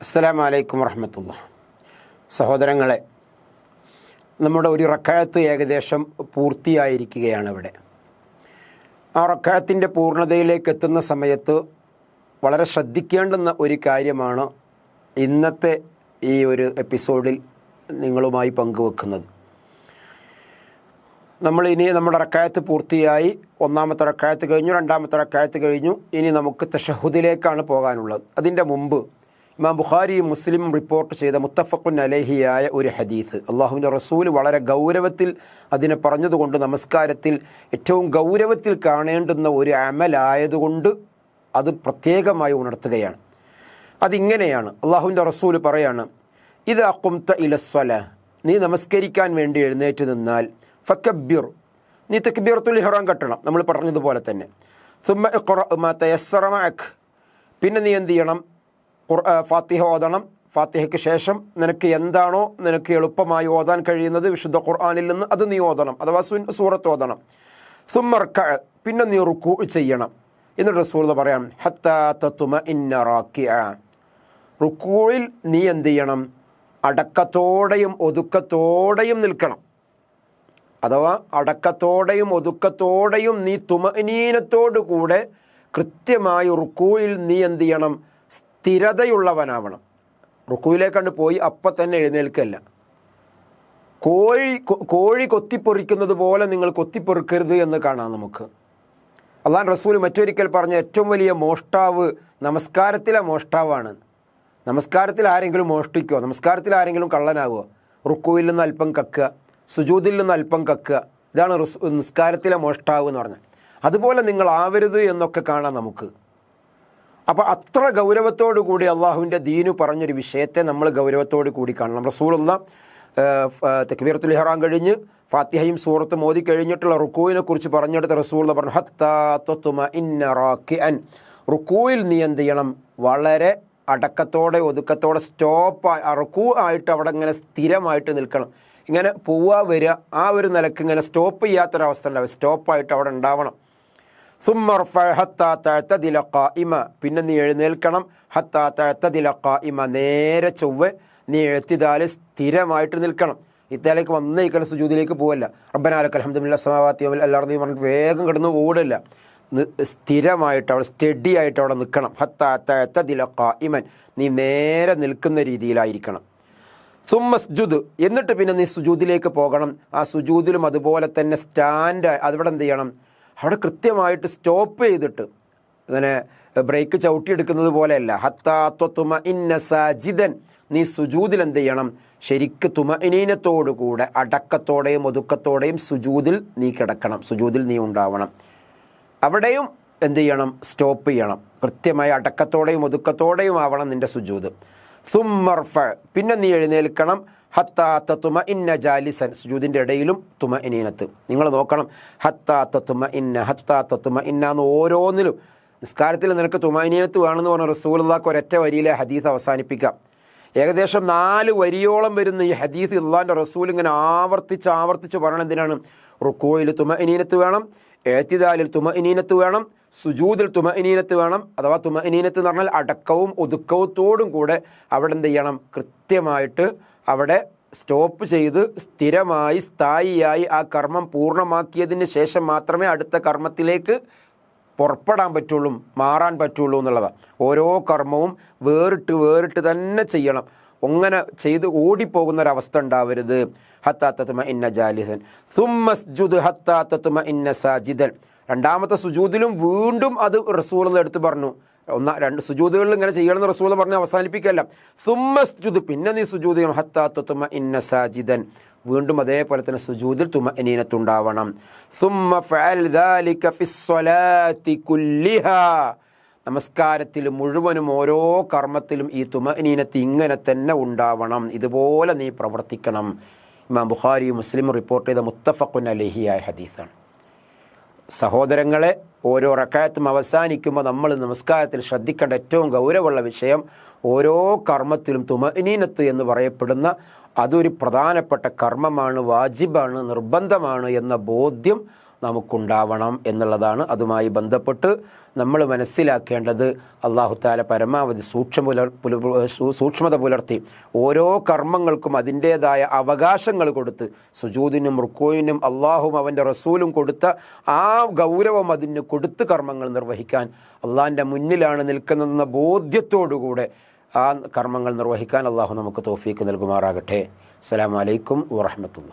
അസ്സലാമു വലൈക്കും വറഹമത്തുള്ള. സഹോദരങ്ങളെ നമ്മുടെ ഒരു റക്കായത്ത് ഏകദേശം പൂർത്തിയായിരിക്കുകയാണ് ഇവിടെ. ആ റക്കായത്തിന്റെ പൂർണതയിലേക്ക് എത്തുന്ന സമയത്ത് വളരെ ശ്രദ്ധിക്കേണ്ടുന്ന ഒരു കാര്യമാണ് ഇന്നത്തെ ഈ ഒരു എപ്പിസോഡിൽ നിങ്ങളുമായി പങ്കുവെക്കുന്നത്. നമ്മൾ ഇനി നമ്മുടെ റക്കായത്ത് പൂർത്തിയായി ഒന്നാമത്തെ റക്കായത്ത് കഴിഞ്ഞു രണ്ടാമത്തെ റക്കായത്ത് കഴിഞ്ഞു ഇനി നമുക്ക് തഷഹുദിലേക്കാണ് പോകാനുള്ളത്. അതിന്റെ മുമ്പ് ഇമാം ബുഖാരിയും മുസ്ലിം റിപ്പോർട്ട് ചെയ്ത മുത്തഫക്കുൻ അലേഹിയായ ഒരു ഹദീസ്. അള്ളാഹുവിന്റെ റസൂൽ വളരെ ഗൗരവത്തിൽ അതിനെ പറഞ്ഞതുകൊണ്ട് നമസ്കാരത്തിൽ ഏറ്റവും ഗൗരവത്തിൽ കാണേണ്ടുന്ന ഒരു അമലായതുകൊണ്ട് അത് പ്രത്യേകമായി ഉണർത്തുകയാണ്. അതിങ്ങനെയാണ് അള്ളാഹുവിന്റെ റസൂൽ പറയാണ് ഇത് അക്കുംത്ത ഇലസ്വല നീ നമസ്കരിക്കാൻ വേണ്ടി എഴുന്നേറ്റ് നിന്നാൽ ഫക്കബ്യുർ നീ തക്ബീറത്തുൽ ഇഹ്റാം കെട്ടണം നമ്മൾ പറഞ്ഞതുപോലെ തന്നെ. സുമ്മ ഇഖ്റ മാ തയസ്സറ പിന്നെ നീ എന്ത് ചെയ്യണം? ഫാത്തിഹ ഓതണം. ഫാത്തിഹയ്ക്ക് ശേഷം നിനക്ക് എന്താണോ നിനക്ക് എളുപ്പമായി ഓതാൻ കഴിയുന്നത് വിശുദ്ധ ഖുർആാനിൽ നിന്ന് അത് നീ ഓതണം. അഥവാ സുൻ സൂറത്ത് ഓതണം. സുമർക്ക പിന്നെ നീ റുക്കു ചെയ്യണം. എന്നിട്ട് റസൂൽ പറയാം ഹത്താത്തുമ ഇന്ന റാക്കിയ റുക്കൂയിൽ നീ എന്ത് ചെയ്യണം? അടക്കത്തോടെയും ഒതുക്കത്തോടെയും നിൽക്കണം. അഥവാ അടക്കത്തോടെയും ഒതുക്കത്തോടെയും നീ തുമനീനത്തോടു കൂടെ കൃത്യമായി റുക്കൂയിൽ നീ എന്ത് ചെയ്യണം? സ്ഥിരതയുള്ളവനാവണം. റുക്കുവിലേക്കണ്ട് പോയി അപ്പം തന്നെ എഴുന്നേൽക്കല്ല. കോഴി കോഴി കൊത്തിപ്പൊറിക്കുന്നത് പോലെ നിങ്ങൾ കൊത്തിപ്പൊറുക്കരുത് എന്ന് കാണാം നമുക്ക്. അള്ളാൻ റസൂൽ മറ്റൊരിക്കൽ പറഞ്ഞ ഏറ്റവും വലിയ മോഷ്ടാവ് നമസ്കാരത്തിലെ മോഷ്ടാവാണ്. നമസ്കാരത്തിൽ ആരെങ്കിലും മോഷ്ടിക്കുമോ നമസ്കാരത്തിൽ ആരെങ്കിലും കള്ളനാവുക റുക്കുവിൽ നിന്ന് അല്പം കക്കുക സുജൂതിൽ നിന്ന് അല്പം കക്കുക ഇതാണ് നിസ്കാരത്തിലെ മോഷ്ടാവ് എന്ന് പറഞ്ഞാൽ അതുപോലെ നിങ്ങൾ ആവരുത് എന്നൊക്കെ കാണാം നമുക്ക്. അപ്പോൾ അത്ര ഗൗരവത്തോടു കൂടി അള്ളാഹുവിന്റെ ദീനു പറഞ്ഞൊരു വിഷയത്തെ നമ്മൾ ഗൗരവത്തോടു കൂടി കാണണം. റസൂലുള്ള തെക്ബീറത്തുൽ ഇഹ്റാം കഴിഞ്ഞ് ഫാത്തിഹയും സൂറത്ത് മോദി കഴിഞ്ഞിട്ടുള്ള റുക്കുവിനെ കുറിച്ച് പറഞ്ഞെടുത്ത റസൂള്ള പറഞ്ഞു ഹത്താ തൊത്തുമ ഇന്ന നീ എന്ത് ചെയ്യണം? വളരെ അടക്കത്തോടെ ഒതുക്കത്തോടെ സ്റ്റോപ്പ് റുക്കു ആയിട്ട് അവിടെ ഇങ്ങനെ സ്ഥിരമായിട്ട് നിൽക്കണം. ഇങ്ങനെ പോവുക വരിക ആ ഒരു നിലയ്ക്ക് ഇങ്ങനെ സ്റ്റോപ്പ് ചെയ്യാത്തൊരവസ്ഥ ഉണ്ടാവും. സ്റ്റോപ്പായിട്ട് അവിടെ ഉണ്ടാവണം. ഹത്താ ഖായിമ പിന്നെ നീ എഴുന്നേൽക്കണം. ഹത്താ തഴത്തതില ഇമ നേരെ ചൊവ്വ നീ എഴുത്തിതാൽ സ്ഥിരമായിട്ട് നിൽക്കണം. ഇത്തേലേക്ക് വന്ന് ഇക്കല സുജൂതിലേക്ക് പോവല്ല. റബ്ബനാലക്ക് അലഹമ്മദില്ല സമാവാത്തി എല്ലാവരും പറഞ്ഞിട്ട് വേഗം കിടന്ന് ഓടില്ല. സ്ഥിരമായിട്ട് അവിടെ സ്റ്റഡി ആയിട്ട് അവിടെ നിൽക്കണം. ഹത്താ തഴത്തതില ഇമൻ നീ നേരെ നിൽക്കുന്ന രീതിയിലായിരിക്കണം. സുമ്മസ്ജുദ് എന്നിട്ട് പിന്നെ നീ സുജൂദിലേക്ക് പോകണം. ആ സുജൂദിലും അതുപോലെ തന്നെ സ്റ്റാൻഡ് അതിവിടെ എന്ത് ചെയ്യണം? അവിടെ കൃത്യമായിട്ട് സ്റ്റോപ്പ് ചെയ്തിട്ട് അങ്ങനെ ബ്രേക്ക് ചവിട്ടിയെടുക്കുന്നത് പോലെയല്ല. ഹത്താ ത്വത്തുമ ഇന്ന സജിതൻ നീ സുജൂതിൽ എന്ത് ചെയ്യണം? ശരിക്ക് തുമ ഇനീനത്തോടുകൂടെ അടക്കത്തോടെയും ഒതുക്കത്തോടെയും സുജൂതിൽ നീ കിടക്കണം. സുജൂതിൽ നീ ഉണ്ടാവണം. അവിടെയും എന്ത് ചെയ്യണം? സ്റ്റോപ്പ് ചെയ്യണം. കൃത്യമായി അടക്കത്തോടെയും ഒതുക്കത്തോടെയും ആവണം നിന്റെ സുജൂത്. സുമർഫ പിന്നെ നീ എഴുന്നേൽക്കണം. ഹത്താ തുമ ഇന്ന ജാലിസൻ സുജൂദിന്റെ ഇടയിലും തുമ ഇനീനത്ത് നിങ്ങൾ നോക്കണം ഹത്താ തുമ ഇന്ന ഹത്താ തുമ ഇന്ന എന്ന് ഓരോന്നിലും. നിസ്കാരത്തിൽ നിനക്ക് തുമ ഇനീനത്ത് വേണമെന്ന് പറഞ്ഞ റസൂലുള്ളാക്ക് ഒരൊറ്റ വരിയിലെ ഹദീസ് അവസാനിപ്പിക്കാം. ഏകദേശം നാല് വരിയോളം വരുന്ന ഈ ഹദീസ് ഇള്ളാന്റെ റസൂൽ ഇങ്ങനെ ആവർത്തിച്ച് ആവർത്തിച്ച് പറയണം എന്തിനാണ്? റുക്കോയിൽ തുമ ഇനീനത്ത് വേണം ഏത്തിദാലിൽ തുമ ഇനീനത്ത് വേണം സുജൂദിൽ തുമ ഇനീനത്ത് വേണം അഥവാ തുമ ഇനീനത്ത് എന്ന് പറഞ്ഞാൽ അടക്കവും ഒതുക്കവത്തോടും കൂടെ അവിടെ എന്ത് ചെയ്യണം? കൃത്യമായിട്ട് അവിടെ സ്റ്റോപ്പ് ചെയ്ത് സ്ഥിരമായി സ്ഥായിയായി ആ കർമ്മം പൂർണമാക്കിയതിന് ശേഷം മാത്രമേ അടുത്ത കർമ്മത്തിലേക്ക് പുറപ്പെടാൻ പറ്റുള്ളൂ മാറാൻ പറ്റുള്ളൂ എന്നുള്ളതാണ് ഓരോ കർമ്മവും വേറിട്ട് വേറിട്ട് തന്നെ ചെയ്യണം. അങ്ങനെ ചെയ്ത് ഓടിപ്പോകുന്ന ഒരവസ്ഥ ഉണ്ടാവരുത് ഹത്താത്തത്തുമ ഇന്ന ജാലിഹൻ. സുമ്മസ്ജുദ് ഹത്താത്തത്തുമ ഇന്ന സാജിദൻ. രണ്ടാമത്തെ സുജൂദിലും വീണ്ടും അത് റസൂൾ എടുത്ത് പറഞ്ഞു. ഒന്ന രണ്ട് സുജൂതകളിൽ ഇങ്ങനെ ചെയ്യണമെന്ന് റസൂൽ പറഞ്ഞ് അവസാനിപ്പിക്കല്ല സുമ്മസ്ജുദ് പിന്നെ നീ സുജൂതിയും ഹത്താത്തുമ ഇന്ന സാജിദൻ. വീണ്ടും അതേപോലെ തന്നെ സുജൂതിൽ തുമ ഇനീനത്തുണ്ടാവണം നമസ്കാരത്തിൽ മുഴുവനും ഓരോ കർമ്മത്തിലും ഈ തുമ ഇനീനത്ത് ഇങ്ങനെ തന്നെ ഉണ്ടാവണം. ഇതുപോലെ നീ പ്രവർത്തിക്കണം. ഇമാം ബുഖാരി മുസ്ലിം റിപ്പോർട്ട് ചെയ്ത മുത്തഫക്കുൻ അലഹിയായ ഹദീസാണ്. സഹോദരങ്ങളെ ഓരോ റക്കായത്തും അവസാനിക്കുമ്പോൾ നമ്മൾ നമസ്കാരത്തിൽ ശ്രദ്ധിക്കേണ്ട ഏറ്റവും ഗൗരവമുള്ള വിഷയം ഓരോ കർമ്മത്തിലും തുമനീനത്ത് എന്ന് പറയപ്പെടുന്ന അതൊരു പ്രധാനപ്പെട്ട കർമ്മമാണ് വാജിബാണ് നിർബന്ധമാണ് എന്ന ബോധ്യം നമുക്കുണ്ടാവണം എന്നുള്ളതാണ് അതുമായി ബന്ധപ്പെട്ട് നമ്മൾ മനസ്സിലാക്കേണ്ടത് അള്ളാഹു താല പരമാവധി സൂക്ഷ്മ സൂക്ഷ്മത പുലർത്തി ഓരോ കർമ്മങ്ങൾക്കും അതിന്റേതായ അവകാശങ്ങൾ കൊടുത്ത് സുജൂദിനും റുക്കോയിനും അള്ളാഹും അവന്റെ റസൂലും കൊടുത്ത ആ ഗൗരവം അതിന് കൊടുത്ത് കർമ്മങ്ങൾ നിർവഹിക്കാൻ അള്ളാഹിന്റെ മുന്നിലാണ് നിൽക്കുന്നതെന്ന ബോധ്യത്തോടുകൂടെ ആ കർമ്മങ്ങൾ നിർവഹിക്കാൻ അള്ളാഹു നമുക്ക് തോഫീക്ക് നൽകുമാറാകട്ടെ. അസ്സലാമു അലൈക്കും വറഹമത്തുള്ള